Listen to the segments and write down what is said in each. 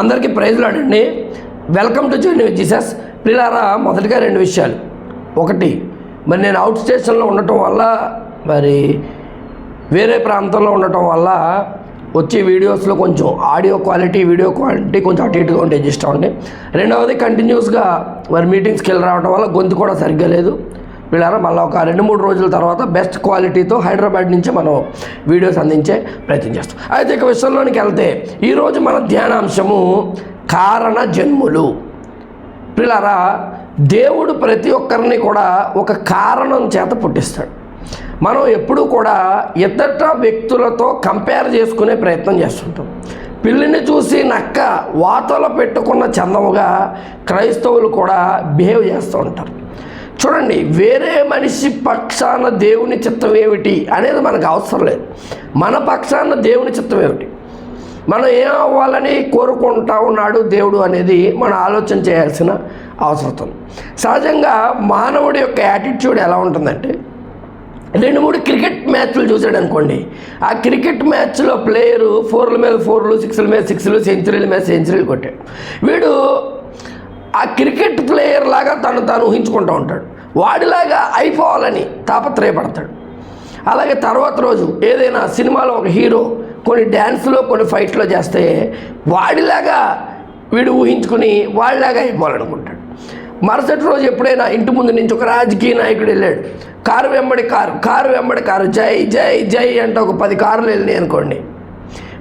అందరికీ ప్రైజ్లు అడండి welcome to journey with Jesus పిల్లారా మొదటిగా రెండు విషయాలు. ఒకటి మరి నేను అవుట్ స్టేషన్లో ఉండటం వల్ల మరి వేరే ప్రాంతంలో ఉండటం వల్ల వచ్చే వీడియోస్లో కొంచెం ఆడియో క్వాలిటీ వీడియో క్వాలిటీ కొంచెం అటు ఇటుగా ఉంటే ఇష్టం అండి. రెండవది కంటిన్యూస్గా మరి మీటింగ్స్కి వెళ్ళి రావడం వల్ల గొంతు కూడా సరిగ్గా లేదు. వీళ్ళారా మళ్ళీ ఒక రెండు మూడు రోజుల తర్వాత బెస్ట్ క్వాలిటీతో హైదరాబాద్ నుంచి మనం వీడియోస్ అందించే ప్రయత్నం చేస్తాం. అయితే ఇక విషయంలోనికి వెళ్తే ఈరోజు మన ధ్యానాంశము కారణ జన్ములు. పిల్లరా దేవుడు ప్రతి ఒక్కరిని కూడా ఒక కారణం చేత పుట్టిస్తాడు. మనం ఎప్పుడూ కూడా ఇతర వ్యక్తులతో కంపేర్ చేసుకునే ప్రయత్నం చేస్తుంటాం. పిల్లిని చూసి నక్క వాతలో పెట్టుకున్న చందముగా క్రైస్తవులు కూడా బిహేవ్ చేస్తూ ఉంటారు. చూడండి వేరే మనిషి పక్షాన దేవుని చిత్తం ఏమిటి అనేది మనకు అవసరం లేదు. మన పక్షాన దేవుని చిత్తం ఏమిటి? మనం ఏం అవ్వాలని కోరుకుంటా ఉన్నాడు దేవుడు అనేది మనం ఆలోచన చేయాల్సిన అవసరం. సహజంగా మానవుడి యొక్క యాటిట్యూడ్ ఎలా ఉంటుందంటే రెండు మూడు క్రికెట్ మ్యాచ్లు చూసాడు అనుకోండి. ఆ క్రికెట్ మ్యాచ్లో ప్లేయరు ఫోర్ల మీద ఫోర్లు సిక్స్ల మీద సిక్స్లు సెంచరీల మీద సెంచరీలు కొట్టాడు. వీడు ఆ క్రికెట్ ప్లేయర్ లాగా తను తాను ఊహించుకుంటూ ఉంటాడు. వాడిలాగా అయిపోవాలని తాపత్రయపడతాడు. అలాగే తర్వాత రోజు ఏదైనా సినిమాలో ఒక హీరో కొన్ని డ్యాన్స్లో కొన్ని ఫైట్లో చేస్తే వాడిలాగా వీడు ఊహించుకుని వాడిలాగా అయిపోవాలనుకుంటాడు. మరుసటి రోజు ఎప్పుడైనా ఇంటి ముందు నుంచి ఒక రాజకీయ నాయకుడు వెళ్ళాడు. కారు వెంబడి కారు కారు వెంబడి కారు జై జై జై అంటే ఒక పది కార్లు వెళ్ళినాయి అనుకోండి.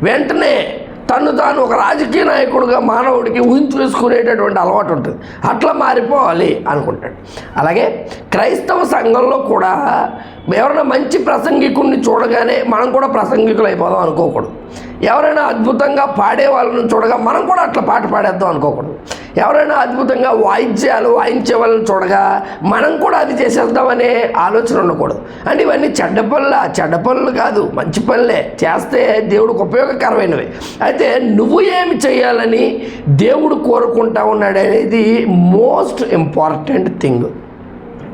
వెంటనే తను తాను ఒక రాజకీయ నాయకుడుగా మానవుడికి ఊహించుకునేటటువంటి అలవాటు ఉంటుంది. అట్లా మారిపోవాలి అనుకుంటాడు. అలాగే క్రైస్తవ సంఘంలో కూడా ఎవరైనా మంచి ప్రసంగికుడిని చూడగానే మనం కూడా ప్రసంగికులు అయిపోదాం అనుకోకూడదు. ఎవరైనా అద్భుతంగా పాడే వాళ్ళని చూడగా మనం కూడా అట్లా పాట పాడేద్దాం అనుకోకూడదు. ఎవరైనా అద్భుతంగా వాయిద్యాలు వాయించే వాళ్ళని చూడగా మనం కూడా అది చేసేద్దామనే ఆలోచన ఉండకూడదు. అంటే ఇవన్నీ చెడ్డ పనుల? చెడ్డ పనులు కాదు. మంచి పనులే. చేస్తే దేవుడికి ఉపయోగకరమైనవి. అయితే నువ్వు ఏమి చేయాలని దేవుడు కోరుకుంటా ఉన్నాడు అనేది మోస్ట్ ఇంపార్టెంట్ థింగ్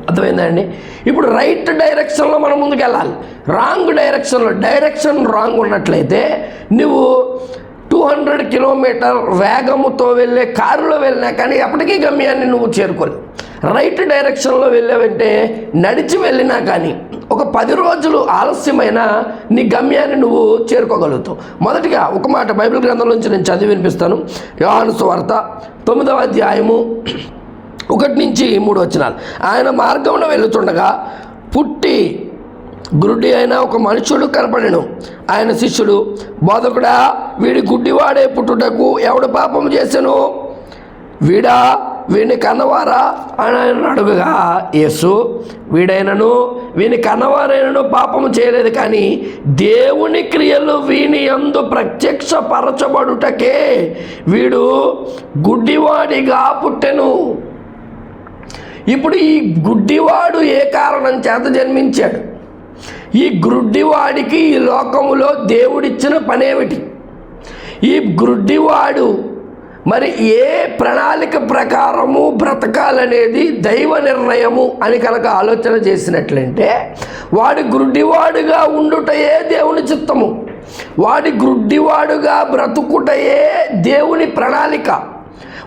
అర్థమైందండి? ఇప్పుడు రైట్ డైరెక్షన్లో మనం ముందుకు వెళ్ళాలి రాంగ్ డైరెక్షన్లో డైరెక్షన్ రాంగ్ ఉన్నట్లయితే నువ్వు టూ హండ్రెడ్ కిలోమీటర్ వేగముతో వెళ్ళే కారులో వెళ్ళినా కానీ ఎప్పటికీ గమ్యాన్ని నువ్వు చేరుకోలేవు. రైట్ డైరెక్షన్లో వెళ్ళావంటే నడిచి వెళ్ళినా కానీ ఒక పది రోజులు ఆలస్యమైన నీ గమ్యాన్ని నువ్వు చేరుకోగలుగుతావు. మొదటిగా ఒక మాట బైబిల్ గ్రంథం నుంచి నేను చదివి వినిపిస్తాను. యోహాను వార్త తొమ్మిదవ అధ్యాయము ఒకటి నుంచి మూడు వచ్చినాలు ఆయన మార్గంలో వెళ్తుండగా పుట్టి గురుడి అయిన ఒక మనుషుడు కనపడెను. ఆయన శిష్యుడు బోధకుడా వీడి గుడ్డివాడే పుట్టుటకు ఎవడు పాపం చేశాను వీడా వీడిని కన్నవారా? అని ఆయన అడుగుగా యేసు వీడైనను వీని కన్నవారైనను పాపము చేయలేదు కానీ దేవుని క్రియలు వీని యందు ప్రత్యక్షపరచబడుటకే వీడు గుడ్డివాడిగా పుట్టెను. ఇప్పుడు ఈ గుడ్డివాడు ఏ కారణం చేత జన్మించాడు? ఈ గ్రుడ్డివాడికి ఈ లోకములో దేవుడిచ్చిన పనేమిటి? ఈ గ్రుడ్డివాడు మరి ఏ ప్రణాళిక ప్రకారము బ్రతకాలనేది దైవ నిర్ణయము అని కనుక ఆలోచన చేసినట్లంటే వాడి గ్రుడ్డివాడుగా ఉండుటయే దేవుని చిత్తము. వాడి గ్రుడ్డివాడుగా బ్రతుకుటయే దేవుని ప్రణాళిక.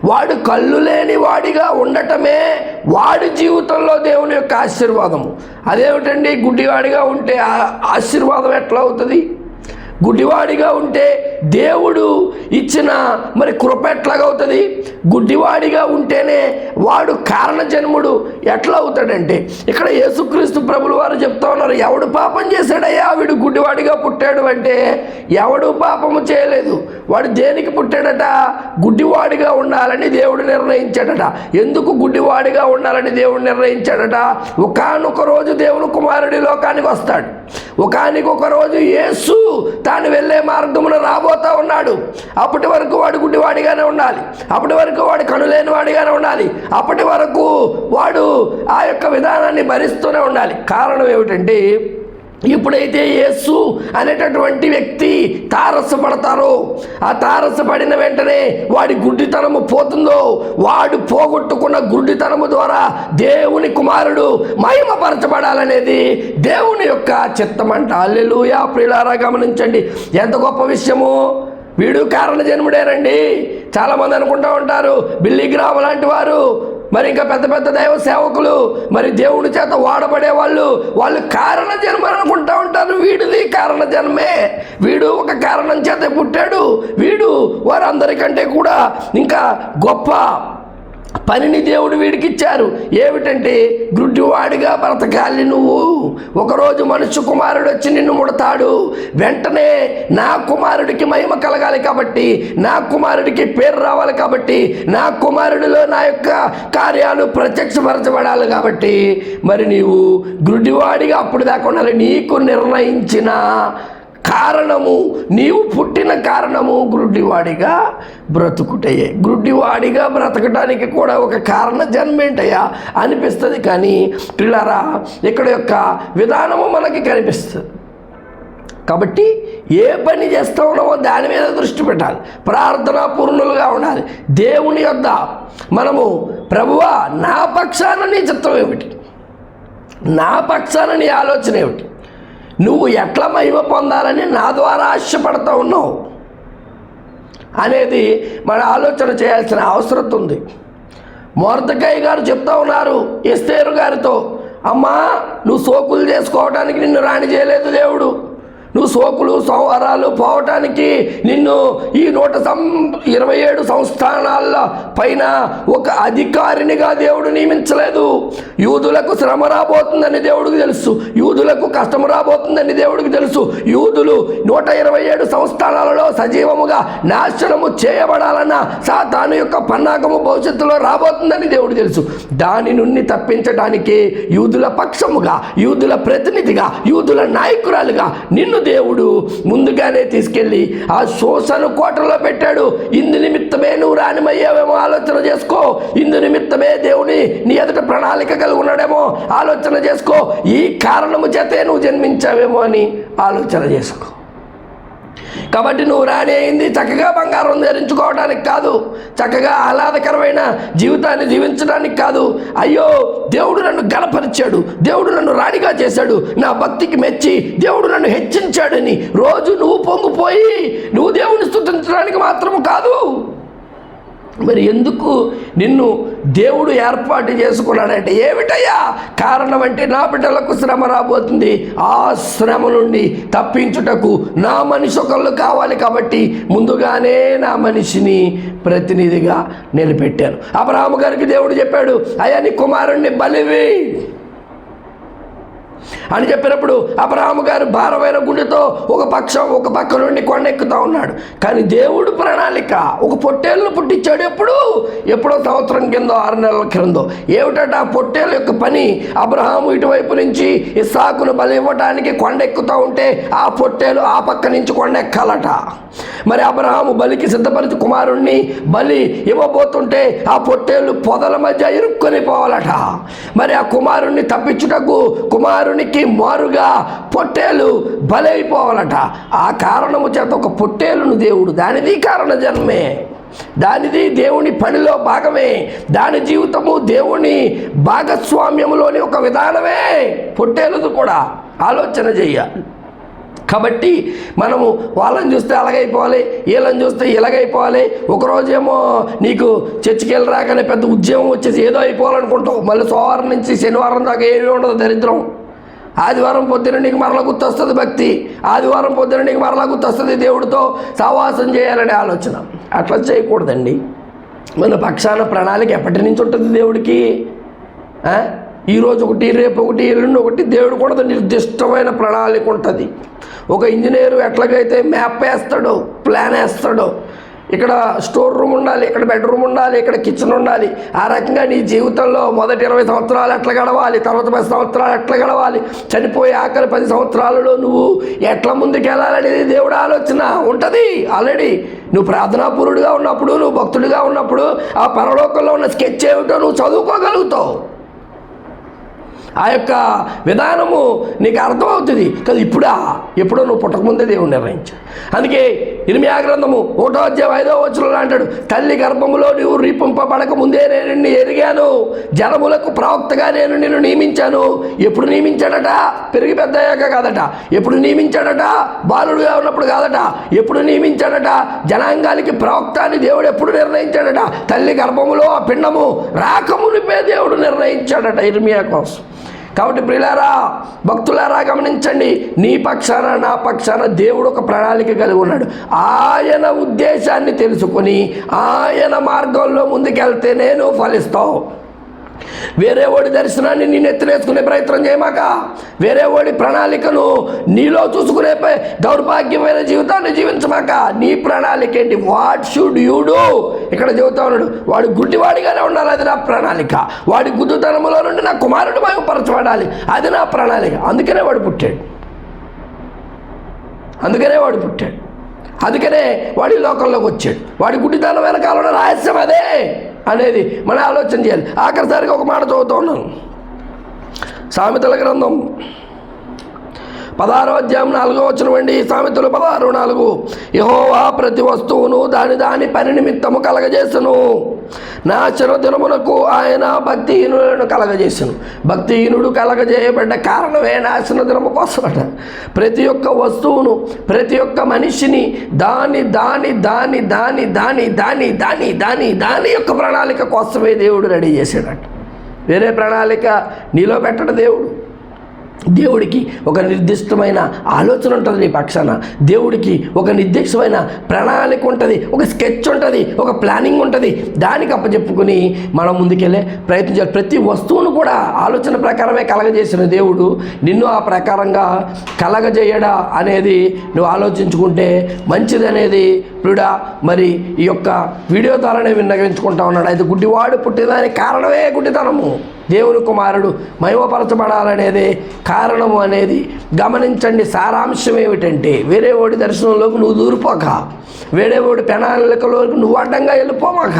వాడు కళ్ళు లేని వాడిగా ఉండటమే వాడి జీవితంలో దేవుని యొక్క ఆశీర్వాదము. అదేమిటండి? గుడ్డివాడిగా ఉంటే ఆశీర్వాదం ఎట్లా అవుతుంది? గుడ్డివాడిగా ఉంటే దేవుడు ఇచ్చిన మరి కృప ఎట్లాగవుతుంది గుడ్డివాడిగా ఉంటేనే వాడు కారణజన్ముడు ఎట్లా అవుతాడంటే ఇక్కడ యేసుక్రీస్తు ప్రభులు వారు చెప్తా ఉన్నారు ఎవడు పాపం చేశాడయ్యా వీడు గుడ్డివాడిగా పుట్టాడు అంటే ఎవడు పాపము చేయలేదు. వాడు దేనికి పుట్టాడట? గుడ్డివాడిగా ఉండాలని దేవుడు నిర్ణయించాడట. ఎందుకు గుడ్డివాడిగా ఉండాలని దేవుడు నిర్ణయించాడట? ఒకనొక రోజు దేవుని కుమారుడి లోకానికి వస్తాడు. ఒకనొక రోజు యేసు తాను వెళ్ళే మార్గమున రాబోతా ఉన్నాడు. అప్పటి వరకు వాడు గుడ్డివాడిగానే ఉండాలి. అప్పటి వరకు వాడు కనులేని వాడిగానే ఉండాలి. అప్పటి వరకు వాడు ఆ యొక్క విధానాన్ని భరిస్తూనే ఉండాలి. కారణం ఏమిటంటే ఎప్పుడైతే యేసు అనేటటువంటి వ్యక్తి తారసపడతారో ఆ తారసపడిన వెంటనే వాడి గుడ్డితనము పోతుందో వాడు పోగొట్టుకున్న గుడ్డితనము ద్వారా దేవుని కుమారుడు మహిమపరచబడాలనేది దేవుని యొక్క చిత్తమంట. అల్లెలుయా ప్రియులారా గమనించండి. ఎంత గొప్ప విషయము. వీడు కారణ జన్ముడేనండి. చాలామంది అనుకుంటూ ఉంటారు బిల్లి గ్రామ లాంటి వారు మరి ఇంకా పెద్ద పెద్ద దైవ సేవకులు మరి దేవుడి చేత వాడబడే వాళ్ళు వాళ్ళు కారణ జన్మ అనుకుంటా ఉంటారు. వీడిది కారణ జన్మే. వీడు ఒక కారణం చేత పుట్టాడు. వీడు వారందరికంటే కూడా ఇంకా గొప్ప పనిని దేవుడు వీడికి ఇచ్చారు ఏమిటంటే గుడ్డివాడిగా బ్రతకాలి నువ్వు. ఒకరోజు మనుషు కుమారుడు వచ్చి నిన్ను ముడతాడు. వెంటనే నా కుమారుడికి మహిమ కలగాలి కాబట్టి నా కుమారుడికి పేరు రావాలి కాబట్టి నా కుమారుడిలో నా యొక్క కార్యాలు ప్రత్యక్షపరచబడాలి కాబట్టి మరి నీవు గుడ్డివాడిగా అప్పుడు దాకా ఉండాలి. నీకు నిర్ణయించిన కారణము నీవు పుట్టిన కారణము గ్రుడ్డివాడిగా బ్రతుకుటయే. గ్రుడ్డివాడిగా బ్రతకడానికి కూడా ఒక కారణ జన్మేంటయ్యా? అనిపిస్తుంది కానీ పిల్లరా ఇక్కడ యొక్క విధానము మనకి కనిపిస్తుంది. కాబట్టి ఏ పని చేస్తూ ఉన్నామో దాని మీద దృష్టి పెట్టాలి. ప్రార్థనా పూర్ణులుగా ఉండాలి. దేవుని యొద్ద మనము ప్రభువా నా పక్షాన నీ చిత్తం ఏమిటి? నా పక్షాన నీ ఆలోచన ఏమిటి? నువ్వు ఎట్లా మహిమ పొందాలని నా ద్వారా ఆశపడతా ఉన్నావు? అనేది మన ఆలోచన చేయాల్సిన అవసరం ఉంది. మోర్దకాయ గారు చెప్తా ఉన్నారు ఎస్తేరు గారితో అమ్మా నువ్వు సోకులు చేసుకోవడానికి నిన్ను రాణి చేయలేదు దేవుడు. నువ్వు సోకులు సంహారాలు పోవటానికి నిన్ను ఈ నూట సం ఇరవై ఏడు సంస్థానాల పైన ఒక అధికారినిగా దేవుడు నియమించలేదు. యూదులకు శ్రమ రాబోతుందని దేవుడికి తెలుసు. యూదులకు కష్టం రాబోతుందని దేవుడికి తెలుసు. యూదులు నూట ఇరవై ఏడు సంస్థానాలలో సజీవముగా నాశనము చేయబడాలన్న సాతాను యొక్క పన్నాగము భవిష్యత్తులో రాబోతుందని దేవుడు తెలుసు. దాని నుండి తప్పించడానికి యూదుల పక్షముగా యూదుల ప్రతినిధిగా యూదుల నాయకురాలుగా నిన్ను దేవుడు ముందుగానే తీసుకెళ్ళి ఆ శోషను కోటలో పెట్టాడు. ఇందు నిమిత్తమే నువ్వు రానిమయ్యావేమో ఆలోచన చేసుకో. ఇందు నిమిత్తమే దేవుని నీ ఎదుట ప్రణాళిక కలిగి ఉన్నాడేమో ఆలోచన చేసుకో. ఈ కారణము చేతే నువ్వు జన్మించావేమో అని ఆలోచన చేసుకో. కాబట్టి నువ్వు రాణి అయింది. చక్కగా బంగారం ధరించుకోవడానికి కాదు. చక్కగా ఆహ్లాదకరమైన జీవితాన్ని జీవించడానికి కాదు. అయ్యో దేవుడు నన్ను గణపరిచాడు దేవుడు నన్ను రాణిగా చేశాడు. నా భక్తికి మెచ్చి దేవుడు నన్ను హెచ్చించాడని రోజు నువ్వు పొంగిపోయి నువ్వు దేవుని స్థుతించడానికి మాత్రము కాదు. మరి ఎందుకు నిన్ను దేవుడు ఏర్పాటు చేసుకున్నాడంటే ఏమిటయ్యా? కారణం అంటే నా బిడ్డలకు శ్రమ రాబోతుంది. ఆ శ్రమ నుండి తప్పించుటకు నా మనిషి ఒకళ్ళు కావాలి కాబట్టి ముందుగానే నా మనిషిని ప్రతినిధిగా నిలబెట్టాను అబ్రాహ్మ గారికి దేవుడు చెప్పాడు అయ్యా నీ కుమారుణ్ణి బలివి. అని చెప్పినప్పుడు అబ్రహాము గారు భారమైన గుండెతో ఒక పక్షం ఒక పక్క నుండి కొండెక్కుతా ఉన్నాడు. కానీ దేవుడు ప్రణాళిక ఒక పొట్టేళ్ళను పుట్టించాడు ఎప్పుడు? ఎప్పుడో సంవత్సరం కిందో ఆరు నెలల క్రిందో. ఏమిటంటే ఆ పొట్టేళ్ళ యొక్క పని? అబ్రహాము ఇటువైపు నుంచి ఇస్సాకును బలి ఇవ్వడానికి కొండెక్కుతూ ఉంటే ఆ పొట్టేలు ఆ పక్క నుంచి కొండెక్కాలట మరి అబ్రహాము బలికి సిద్ధపరిచి కుమారుణ్ణి బలి ఇవ్వబోతుంటే ఆ పొట్టేళ్ళు పొదల మధ్య ఇరుక్కొని పోవాలట. మరి ఆ కుమారుణ్ణి తప్పించుటకు కుమారునికి మారుగా పొట్టేలు బలైపోవాలట. ఆ కారణము చేత ఒక పొట్టేలును దేవుడు. దానిది కారణ జన్మే దానిది దేవుని పనిలో భాగమే. దాని జీవితము దేవుని భాగస్వామ్యములోని ఒక విధానమే. పొట్టేలుది కూడా. ఆలోచన చెయ్యాలి కాబట్టి మనము వాళ్ళని చూస్తే అలాగైపోవాలి వీళ్ళని చూస్తే ఇలాగైపోవాలి. ఒకరోజేమో నీకు చర్చికి వెళ్ళి రాగానే పెద్ద ఉద్యమం వచ్చేసి ఏదో అయిపోవాలనుకుంటావు. మళ్ళీ సోమవారం నుంచి శనివారం దాకా ఏమీ ఉండదు దరిద్రం. ఆదివారం పొద్దున నీకు మరల గుర్తొస్తుంది భక్తి. ఆదివారం పొద్దున నీకు మరల గుర్తొస్తుంది దేవుడితో సహవాసం చేయాలనే ఆలోచన. అట్లా చేయకూడదండి. మన పక్షాన ప్రణాళిక ఎప్పటి నుంచి ఉంటుంది దేవుడికి? ఈరోజు ఒకటి రేపు ఒకటి ఎల్లుండి ఒకటి దేవుడు కూడా నిర్దిష్టమైన ప్రణాళిక ఉంటుంది. ఒక ఇంజనీరు ఎట్లాగైతే మ్యాప్ వేస్తాడో ప్లాన్ వేస్తాడో ఇక్కడ స్టోర్ రూమ్ ఉండాలి ఇక్కడ బెడ్రూమ్ ఉండాలి ఇక్కడ కిచెన్ ఉండాలి. ఆ రకంగా నీ జీవితంలో మొదటి ఇరవై సంవత్సరాలు ఎట్లా గడవాలి తర్వాత పది సంవత్సరాలు ఎట్లా గడవాలి చనిపోయే ఆఖరి పది సంవత్సరాలలో నువ్వు ఎట్లా ముందుకెళ్ళాలనేది దేవుడు ఆలోచన ఉంటుంది ఆల్రెడీ నువ్వు ప్రార్థనాపూరుడుగా ఉన్నప్పుడు నువ్వు భక్తుడిగా ఉన్నప్పుడు ఆ పరలోకంలో ఉన్న స్కెచ్ ఏమిటో నువ్వు చదువుకోగలుగుతావు. ఆ యొక్క విధానము నీకు అర్థమవుతుంది. కదా ఇప్పుడా? ఎప్పుడో నువ్వు పుట్టకముందే దేవుడు నిర్ణయించాడు. అందుకే ఇరిమియా గ్రంథము ఒకటో అధ్యాయం ఐదో వచనంలో అంటాడు తల్లి గర్భములో నువ్వు రీపింపబడక ముందే నేను నిన్ను ఎరిగాను. జనములకు ప్రవక్తగా నేను నిన్ను నియమించాను. ఎప్పుడు నియమించాడట? పెరిగి పెద్దయ్యాక కాదట. ఎప్పుడు నియమించాడట? బాలుడుగా ఉన్నప్పుడు కాదట. ఎప్పుడు నియమించాడట? జనాంగానికి ప్రవక్త అని దేవుడు ఎప్పుడు నిర్ణయించాడట? తల్లి గర్భములో ఆ పిండము రాకమునిపే దేవుడు నిర్ణయించాడట ఇర్మియా కోసం. కాబట్టి ప్రియులారా భక్తులారా గమనించండి నీ పక్షాన నా పక్షాన దేవుడు ఒక ప్రణాళిక కలిగి ఉన్నాడు. ఆయన ఉద్దేశాన్ని తెలుసుకొని ఆయన మార్గంలో ముందుకెళ్తే నేను ఫలిస్తావు. వేరే వాడి దర్శనాన్ని నేను ఎత్తినేసుకునే ప్రయత్నం చేయమాక. వేరే వాడి ప్రణాళికను నీలో చూసుకునే దౌర్భాగ్యమైన జీవితాన్ని జీవించమాక. నీ ప్రణాళిక ఏంటి? వాట్ షుడ్ యూ డూ ఇక్కడ చెబుతా ఉన్నాడు. వాడు గుడ్డివాడిగానే ఉండాలి. అది నా ప్రణాళిక. వాడి గుడ్డుతనములో నుండి నా కుమారుడు మయపరచబడాలి అది నా ప్రణాళిక. అందుకనే వాడు పుట్టాడు. అందుకనే వాడు పుట్టాడు. అందుకనే వాడి లోకంలోకి వచ్చాడు. వాడి గుడ్డితనం వెనకాలన్న రహస్యం అదే. అనేది మనం ఆలోచన చేయాలి. ఆఖరిసారిగా ఒక మాట చదువుతూ ఉన్నాను. సామెతల గ్రంథం పదహారో అధ్యాయం నాలుగో వచ్చిన వండి సామెతలు పదహారు నాలుగు. యహోవా ప్రతి వస్తువును దాని దాని పని నిమిత్తము కలగజేసను. నా దినమునకు ఆయన భక్తిహీనులను కలగజేసను. భక్తిహీనుడు కలగజేయబడ్డ కారణమే నాశన దినము కోసమట. ప్రతి ఒక్క వస్తువును ప్రతి ఒక్క మనిషిని దాని దాని దాని దాని దాని దాని దాని దాని దాని యొక్క ప్రణాళిక కోసమే దేవుడు రెడీ చేశాడట. వేరే ప్రణాళిక నీలో పెట్టడు దేవుడు. దేవుడికి ఒక నిర్దిష్టమైన ఆలోచన ఉంటుంది నీ పక్షాన. దేవుడికి ఒక నిర్దిష్టమైన ప్రణాళిక ఉంటుంది ఒక స్కెచ్ ఉంటుంది ఒక ప్లానింగ్ ఉంటుంది. దానికి అప్పచెప్పుకుని మనం ముందుకెళ్ళే ప్రయత్నం చేయాలి. ప్రతి వస్తువును కూడా ఆలోచన ప్రకారమే కలగజేసిన దేవుడు నిన్ను ఆ ప్రకారంగా కలగజేయడా అనేది నువ్వు ఆలోచించుకుంటే మంచిది అనేది ప్రియుడా. మరి ఈ యొక్క వీడియో ద్వారానే విన్నగించుకుంటా ఉన్నాడు. అయితే గుడ్డివాడు పుట్టిదానికి కారణమే గుడ్డితనము. దేవుని కుమారుడు మయోపరచబడాలనేదే కారణము అనేది. గమనించండి సారాంశం ఏమిటంటే వేరే వాడి దర్శనంలోకి నువ్వు దూరిపోక వేరే వాడి ప్రణాళికలోకి నువ్వు అడ్డంగా వెళ్ళిపోమాక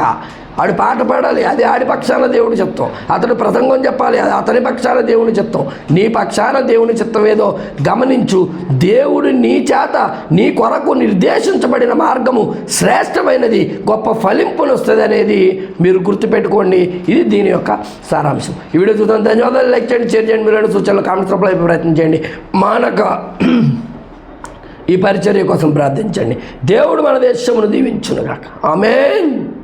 ఆడు పాట పాడాలి అది ఆడి పక్షాన దేవుని చిత్తం అతడు ప్రసంగం చెప్పాలి అది అతని పక్షాన దేవుని చిత్తం నీ పక్షాన దేవుని చిత్తం ఏదో. గమనించు దేవుడు నీ చేత నీ కొరకు నిర్దేశించబడిన మార్గము శ్రేష్టమైనది గొప్ప ఫలింపును వస్తుంది అనేది మీరు గుర్తుపెట్టుకోండి. ఇది దీని యొక్క సారాంశం. ఈ వీడియో చూద్దాం ధన్యవాదాలు. లైక్ చేయండి షేర్ చేయండి. మీరు సూచనలు కామెంట్స్ రూపంలో ప్రయత్నం చేయండి. మానక ఈ పరిచర్య కోసం ప్రార్థించండి. దేవుడు మన దేశమును దీవించునుగాక. ఆమెన్.